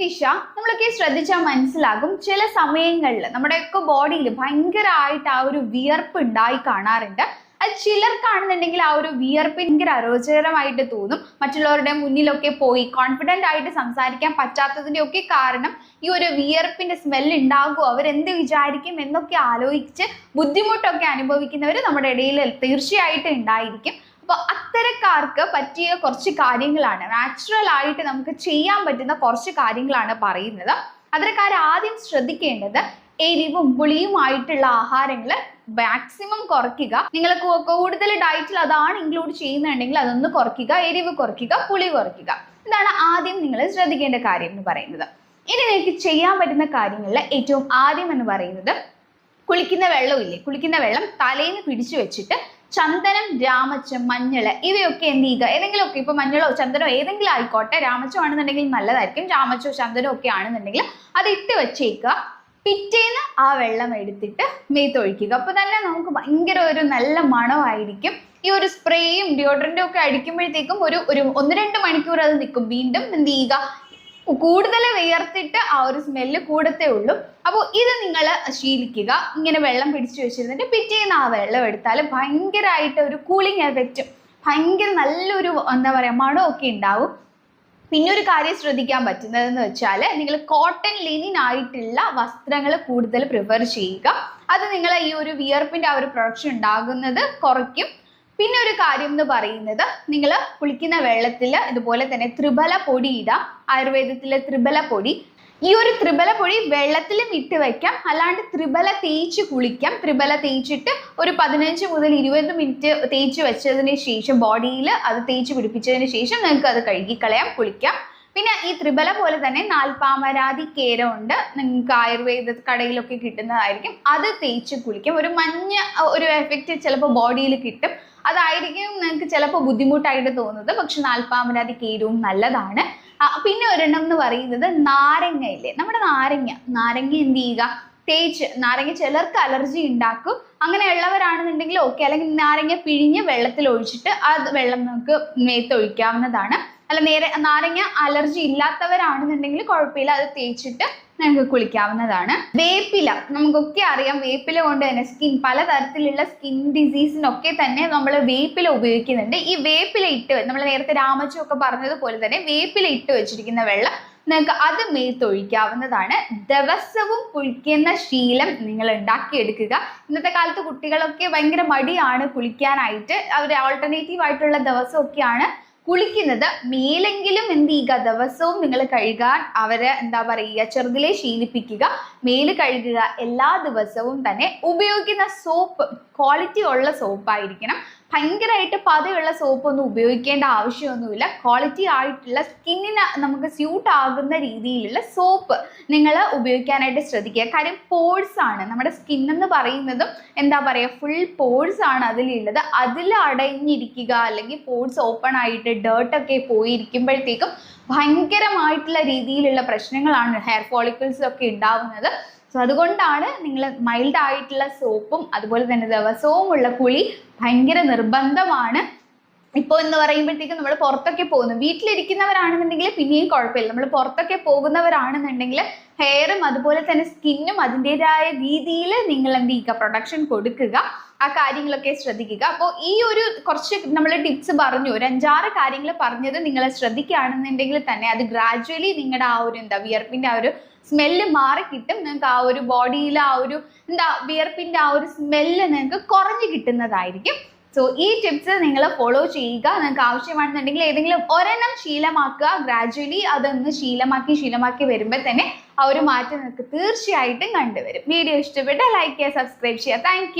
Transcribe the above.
ടിഷ നമ്മളൊക്കെ ശ്രദ്ധിച്ചാൽ മനസ്സിലാകും. ചില സമയങ്ങളിൽ നമ്മുടെയൊക്കെ ബോഡിയിൽ ഭയങ്കരമായിട്ട് ആ ഒരു വിയർപ്പ് ഉണ്ടായി കാണാറുണ്ട്. അത് ചിലർക്കാണെന്നുണ്ടെങ്കിൽ ആ ഒരു വിയർപ്പ് ഭയങ്കര അരോചകരമായിട്ട് തോന്നും. മറ്റുള്ളവരുടെ മുന്നിലൊക്കെ പോയി കോൺഫിഡന്റ് ആയിട്ട് സംസാരിക്കാൻ പറ്റാത്തതിന്റെ ഒക്കെ കാരണം ഈ ഒരു വിയർപ്പിന്റെ സ്മെല്ല് ഉണ്ടാകുമോ അവരെന്ത് വിചാരിക്കും എന്നൊക്കെ ആലോചിച്ച് ബുദ്ധിമുട്ടൊക്കെ അനുഭവിക്കുന്നവർ നമ്മുടെ ഇടയിൽ തീർച്ചയായിട്ടും ഉണ്ടായിരിക്കും. അപ്പോൾ അത്തരക്കാർക്ക് പറ്റിയ കുറച്ച് കാര്യങ്ങളാണ്. നാച്ചുറൽ ആയിട്ട് നമുക്ക് ചെയ്യാൻ പറ്റുന്ന കുറച്ച് കാര്യങ്ങളാണ് പറയുന്നത്. അത്തരക്കാർ ആദ്യം ശ്രദ്ധിക്കേണ്ടത് എരിവും പുളിയുമായിട്ടുള്ള ആഹാരങ്ങൾ മാക്സിമം കുറയ്ക്കുക. നിങ്ങൾ കൂടുതൽ ഡയറ്റിൽ അതാണ് ഇൻക്ലൂഡ് ചെയ്യുന്നുണ്ടെങ്കിൽ അതൊന്ന് കുറയ്ക്കുക എരിവ് കുറയ്ക്കുക പുളി കുറയ്ക്കുക. ഇതാണ് ആദ്യം നിങ്ങൾ ശ്രദ്ധിക്കേണ്ട കാര്യം എന്ന് പറയുന്നത്. ഇനി നിങ്ങൾക്ക് ചെയ്യാൻ പറ്റുന്ന കാര്യങ്ങളിൽ ഏറ്റവും ആദ്യം എന്ന് പറയുന്നത് കുളിക്കുന്ന വെള്ളമില്ലേ? കുളിക്കുന്ന വെള്ളം തലേന്ന് പിടിച്ചു വെച്ചിട്ട് ചന്ദനം രാമച്ചം മഞ്ഞൾ ഇവയൊക്കെ എന്ത് ചെയ്യുക? ഏതെങ്കിലുമൊക്കെ ഇപ്പൊ മഞ്ഞളോ ചന്ദനോ ഏതെങ്കിലും ആയിക്കോട്ടെ രാമച്ചം ആണെന്നുണ്ടെങ്കിൽ നല്ലതായിരിക്കും. രാമച്ചോ ചന്ദനോ ഒക്കെ ആണെന്നുണ്ടെങ്കിൽ അത് ഇട്ട് വെച്ചേക്കുക. പിറ്റേന്ന് ആ വെള്ളം എടുത്തിട്ട് മേത്തൊഴിക്കുക അപ്പൊ തന്നെ നമുക്ക് ഭയങ്കര ഒരു നല്ല മണമായിരിക്കും. ഈ ഒരു സ്പ്രേയും ഡിയോഡ്രന്റും ഒക്കെ അടിക്കുമ്പോഴത്തേക്കും ഒരു ഒരു ഒന്ന് രണ്ട് മണിക്കൂർ അത് നിൽക്കും. വീണ്ടും എന്ത് ചെയ്യുക? കൂടുതൽ വിയർത്തിട്ട് ആ ഒരു സ്മെല്ല് കൂടത്തേ ഉള്ളൂ. അപ്പോൾ ഇത് നിങ്ങൾ ശീലിക്കുക. ഇങ്ങനെ വെള്ളം പിടിച്ചു വെച്ചിരുന്നിട്ട് പിറ്റേന്ന് ആ വെള്ളം എടുത്താൽ ഭയങ്കരമായിട്ട് ഒരു കൂളിംഗ് എഫക്റ്റും ഭയങ്കര നല്ലൊരു എന്താ പറയുക മണമൊക്കെ ഉണ്ടാവും. പിന്നെ ഒരു കാര്യം ശ്രദ്ധിക്കാൻ പറ്റുന്നതെന്ന് വെച്ചാൽ നിങ്ങൾ കോട്ടൺ ലിനിൻ ആയിട്ടുള്ള വസ്ത്രങ്ങൾ കൂടുതൽ പ്രിഫർ ചെയ്യുക. അത് നിങ്ങൾ ഈ ഒരു വിയർപ്പിന്റെ ആ ഒരു പ്രൊഡക്ഷൻ ഉണ്ടാകുന്നത് കുറയ്ക്കും. പിന്നെ ഒരു കാര്യം എന്ന് പറയുന്നത് നിങ്ങൾ കുളിക്കുന്ന വെള്ളത്തിൽ ഇതുപോലെ തന്നെ ത്രിബല പൊടി ഇടാം. ആയുർവേദത്തിലെ ത്രിബല പൊടി. ഈ ഒരു ത്രിബല പൊടി വെള്ളത്തിലും ഇട്ട് വെക്കാം. അല്ലാണ്ട് ത്രിബല തേച്ച് കുളിക്കാം. ത്രിബല തേച്ചിട്ട് ഒരു പതിനഞ്ച് മുതൽ ഇരുപത് മിനിറ്റ് തേച്ച് വെച്ചതിന് ശേഷം ബോഡിയിൽ അത് തേച്ച് പിടിപ്പിച്ചതിന് ശേഷം നിങ്ങൾക്ക് അത് കഴുകിക്കളയാം കുളിക്കാം. പിന്നെ ഈ ത്രിബല പോലെ തന്നെ നാൽപ്പാമരാതി ഉണ്ട് നിങ്ങൾക്ക് ആയുർവേദ കടയിലൊക്കെ കിട്ടുന്നതായിരിക്കും. അത് തേച്ച് കുളിക്കും. ഒരു മഞ്ഞ ഒരു എഫക്റ്റ് ചിലപ്പോൾ ബോഡിയിൽ കിട്ടും. അതായിരിക്കും നിങ്ങൾക്ക് ചിലപ്പോൾ ബുദ്ധിമുട്ടായിട്ട് തോന്നുന്നത്. പക്ഷെ നാൽപ്പാമരാതി കേരവും നല്ലതാണ്. പിന്നെ ഒരെണ്ണം എന്ന് പറയുന്നത് നാരങ്ങയില്ലേ? നമ്മുടെ നാരങ്ങ. നാരങ്ങ എന്ത് ചെയ്യുക? തേച്ച്. നാരങ്ങ ചിലർക്ക് അലർജി ഉണ്ടാക്കും. അങ്ങനെ അങ്ങനെയുള്ളവരാണെന്നുണ്ടെങ്കിൽ ഓക്കെ. അല്ലെങ്കിൽ നാരങ്ങ പിഴിഞ്ഞ് വെള്ളത്തിൽ ഒഴിച്ചിട്ട് ആ വെള്ളം നമുക്ക് മേത്ത് ഒഴിക്കാവുന്നതാണ്. അല്ല നേരെ നാരങ്ങ അലർജി ഇല്ലാത്തവരാണെന്നുണ്ടെങ്കിൽ കുഴപ്പമില്ല. അത് തേച്ചിട്ട് നിങ്ങൾക്ക് കുളിക്കാവുന്നതാണ്. വേപ്പില നമുക്കൊക്കെ അറിയാം വേപ്പില കൊണ്ട് തന്നെ സ്കിൻ പലതരത്തിലുള്ള സ്കിൻ ഡിസീസിനൊക്കെ തന്നെ നമ്മൾ വേപ്പില ഉപയോഗിക്കുന്നുണ്ട്. ഈ വേപ്പില ഇട്ട് നമ്മൾ നേരത്തെ രാമച്ചു ഒക്കെ പറഞ്ഞതുപോലെ തന്നെ വേപ്പില ഇട്ട് വെച്ചിരിക്കുന്ന വെള്ളം നിങ്ങൾക്ക് അത് മേത്തൊഴിക്കാവുന്നതാണ് ദിവസവും കുളിക്കുന്ന ശീലം നിങ്ങൾ ഉണ്ടാക്കിയെടുക്കുക. ഇന്നത്തെ കാലത്ത് കുട്ടികളൊക്കെ ഭയങ്കര മടിയാണ് കുളിക്കാനായിട്ട്. അവർ ആൾട്ടർനേറ്റീവ് ആയിട്ടുള്ള ദിവസമൊക്കെയാണ് കുളിക്കുന്നത് മേലെങ്കിലും എന്ത് ചെയ്യുക? ദിവസവും നിങ്ങൾ കഴുകാൻ അവരെ എന്താ പറയുക? ചെറുതിലെ ശീലിപ്പിക്കുക. മേൽ കഴുകുക. എല്ലാ ദിവസവും തന്നെ ഉപയോഗിക്കുന്ന സോപ്പ് ക്വാളിറ്റി ഉള്ള സോപ്പായിരിക്കണം ഭയങ്കരമായിട്ട് പതയുള്ള സോപ്പൊന്നും ഉപയോഗിക്കേണ്ട ആവശ്യമൊന്നുമില്ല. ക്വാളിറ്റി ആയിട്ടുള്ള സ്കിന്നിന് നമുക്ക് സ്യൂട്ട് ആകുന്ന രീതിയിലുള്ള സോപ്പ് നിങ്ങൾ ഉപയോഗിക്കാനായിട്ട് ശ്രദ്ധിക്കുക. കാര്യം പോഴ്സ് ആണ്. നമ്മുടെ സ്കിൻ എന്ന് പറയുന്നതും എന്താ പറയുക? ഫുൾ പോഴ്സ് ആണ് അതിലുള്ളത്. അതിൽ അടഞ്ഞിരിക്കുക അല്ലെങ്കിൽ പോഴ്സ് ഓപ്പൺ ആയിട്ട് ഡേർട്ടൊക്കെ പോയിരിക്കുമ്പോഴത്തേക്കും ഭയങ്കരമായിട്ടുള്ള രീതിയിലുള്ള പ്രശ്നങ്ങളാണ് ഹെയർ ഫോളിക്കിൾസ് ഒക്കെ ഉണ്ടാവുന്നത്. സോ അതുകൊണ്ടാണ് നിങ്ങൾ മൈൽഡ് ആയിട്ടുള്ള സോപ്പും അതുപോലെ തന്നെ ദിവസവും ഉള്ള കുളി ഭയങ്കര നിർബന്ധമാണ്. ഇപ്പോൾ എന്ന് പറയുമ്പോഴത്തേക്കും നമ്മൾ പുറത്തൊക്കെ പോകുന്നു. വീട്ടിലിരിക്കുന്നവരാണെന്നുണ്ടെങ്കിൽ പിന്നെയും കുഴപ്പമില്ല. നമ്മൾ പുറത്തൊക്കെ പോകുന്നവരാണെന്നുണ്ടെങ്കിൽ ഹെയറും അതുപോലെ തന്നെ സ്കിന്നും അതിന്റെതായ രീതിയിൽ നിങ്ങൾ എന്ത് ചെയ്യുക? പ്രൊഡക്ഷൻ കൊടുക്കുക. ആ കാര്യങ്ങളൊക്കെ ശ്രദ്ധിക്കുക. അപ്പോൾ ഈ ഒരു കുറച്ച് നമ്മൾ ടിപ്സ് പറഞ്ഞു. ഒരു അഞ്ചാറ് കാര്യങ്ങൾ പറഞ്ഞത് നിങ്ങൾ ശ്രദ്ധിക്കുകയാണെന്നുണ്ടെങ്കിൽ തന്നെ അത് ഗ്രാജുവലി നിങ്ങളുടെ ആ ഒരു എന്താ വിയർപ്പിന്റെ ആ ഒരു സ്മെല്ല് മാറി കിട്ടും. നിങ്ങൾക്ക് ആ ഒരു ബോഡിയിൽ ആ ഒരു എന്താ വിയർപ്പിന്റെ ആ ഒരു സ്മെല്ല് നിങ്ങൾക്ക് കുറഞ്ഞു കിട്ടുന്നതായിരിക്കും. സോ ഈ ടിപ്സ് നിങ്ങൾ ഫോളോ ചെയ്യുക. നിങ്ങൾക്ക് ആവശ്യമാണെന്നുണ്ടെങ്കിൽ ഏതെങ്കിലും ഒരെണ്ണം ശീലമാക്കുക. ഗ്രാജുവലി അതൊന്ന് ശീലമാക്കി ശീലമാക്കി വരുമ്പോൾ തന്നെ ആ ഒരു മാറ്റം നിങ്ങൾക്ക് തീർച്ചയായിട്ടും കണ്ടുവരും. വീഡിയോ ഇഷ്ടപ്പെട്ട ലൈക്ക് ചെയ്യുക സബ്സ്ക്രൈബ് ചെയ്യുക. താങ്ക്